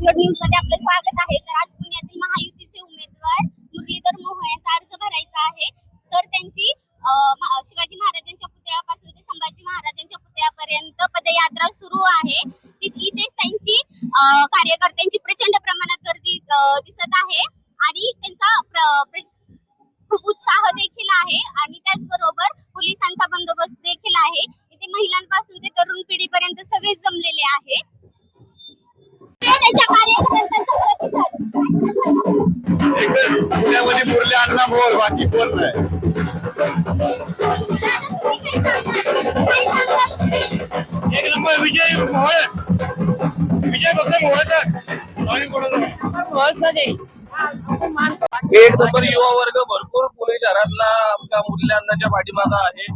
जोड न्यूजमध्ये आपलं स्वागत आहे तर आज पुण्यातील महायुतीचे उमेदवार मुरलीधर मोहोळ यांचा अर्ज भरायचा आहे. तर त्यांची शिवाजी महाराजांच्या पुतळ्यापासून ते संभाजी महाराजांच्या पुतळ्यापर्यंत पदयात्रा सुरू आहे. इथे त्यांची कार्यकर्त्यांची प्रचंड प्रमाणात गर्दी दिसत आहे आणि त्यांचा खूप उत्साह देखील आहे आणि त्याचबरोबर पोलिसांचा बंदोबस्त देखील आहे. इथे महिलांपासून ते तरुण पिढीपर्यंत सगळेच जमलेले आहे त्यांच्या कार्यकर्त्यांचा प्रतिसाद. एकच पुण्यामध्ये मुरली अण्णा बोल बाकी कोण नाही? एक नंबर विजय मोहळच विजय फक्त मोहळच एक नंबर युवा वर्ग भरपूर पुणे शहरातला आमच्या मुरली अण्णाच्या पाठीमागा आहे.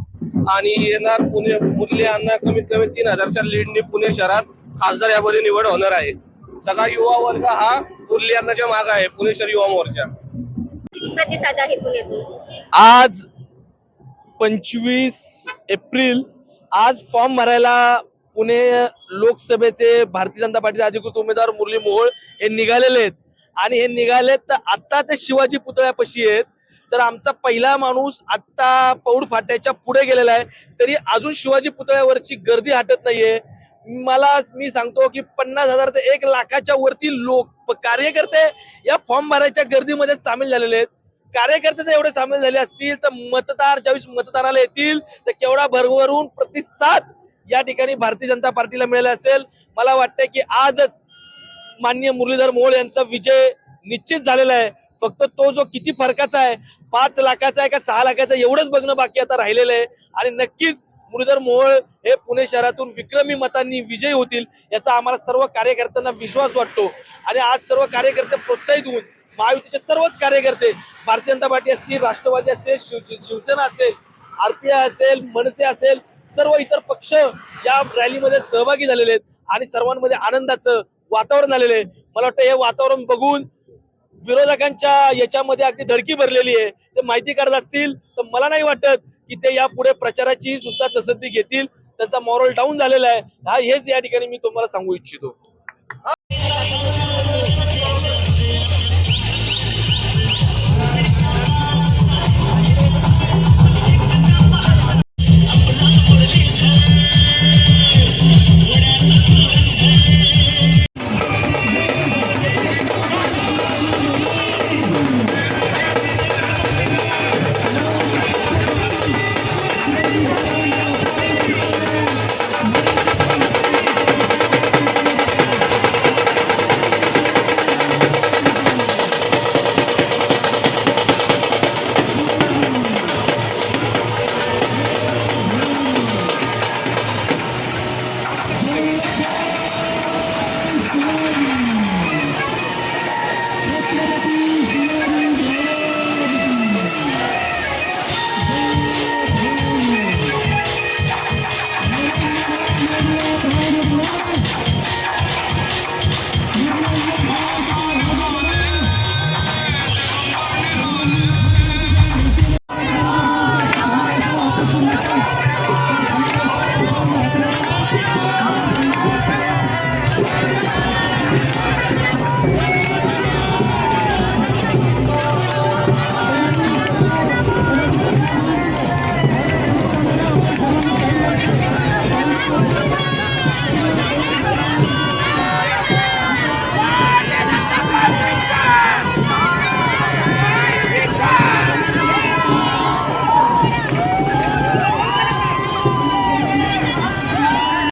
आणि येणार पुणे मुरली अण्णा कमीत कमी तीन हजारच्या लीडने पुणे शहरात खासदार यामध्ये निवड होणार आहे. सगळा युवा वर्ग हा मुरली अण्णाच्या मागा आहे पुणे शहर युवा मोर्चा. प्रतिसाद आहे पुण्यातून? आज पंचवीस एप्रिल आज फॉर्म भरायला पुणे लोकसभेचे भारतीय जनता पार्टीचे अधिकृत उमेदवार मुरली मोहोळ हे निघालेले आहेत. आणि हे निघालेत तर आता ते शिवाजी पुतळ्यापाशी आहेत. तर आमचा पहिला माणूस आत्ता पौड फाट्याच्या पुढे गेलेला आहे. तरी अजून शिवाजी पुतळ्यावरची गर्दी हटत नाहीये. मला मी सांगतो की पन्नास हजार ते एक लाखाच्या वरती लोक कार्यकर्ते या फॉर्म भरायच्या गर्दीमध्ये सामील झालेले आहेत. कार्यकर्ते जर एवढे सामील झाले असतील तर मतदार ज्यावेळेस मतदानाला येतील तर केवढा भरभरून प्रतिसाद या ठिकाणी भारतीय जनता पार्टीला मिळाला असेल. मला वाटतंय की आजच माननीय मुरलीधर मोहोळ यांचा विजय निश्चित झालेला आहे. फक्त तो जो किती फरकाचा आहे पाच लाखाचा आहे का सहा लाखाचा एवढंच बघणं बाकी आता राहिलेलं आहे. आणि नक्कीच मुरलीधर मोहोळ हे पुणे शहरातून विक्रमी मतांनी विजयी होतील याचा आम्हाला सर्व कार्यकर्त्यांना विश्वास वाटतो. आणि आज सर्व कार्यकर्ते प्रोत्साहित होऊन महायुतीचे सर्वच कार्यकर्ते भारतीय जनता पार्टी असतील राष्ट्रवादी असतील शिव- शिवसेना असेल आरपीआय असेल मनसे असेल सर्व इतर पक्ष या रॅलीमध्ये सहभागी झालेले आहेत. आणि सर्वांमध्ये आनंदाचं वातावरण झालेलं आहे. मला वाटतं हे वातावरण बघून विरोधकांच्या याच्यामध्ये अगदी धडकी भरलेली आहे. ते माहिती करत असतील तर मला नाही वाटत की ते यापुढे प्रचाराची सुद्धा तसदी घेतील. त्यांचा मॉरल डाऊन झालेला आहे. हा हेच या ठिकाणी मी तुम्हाला सांगू इच्छितो.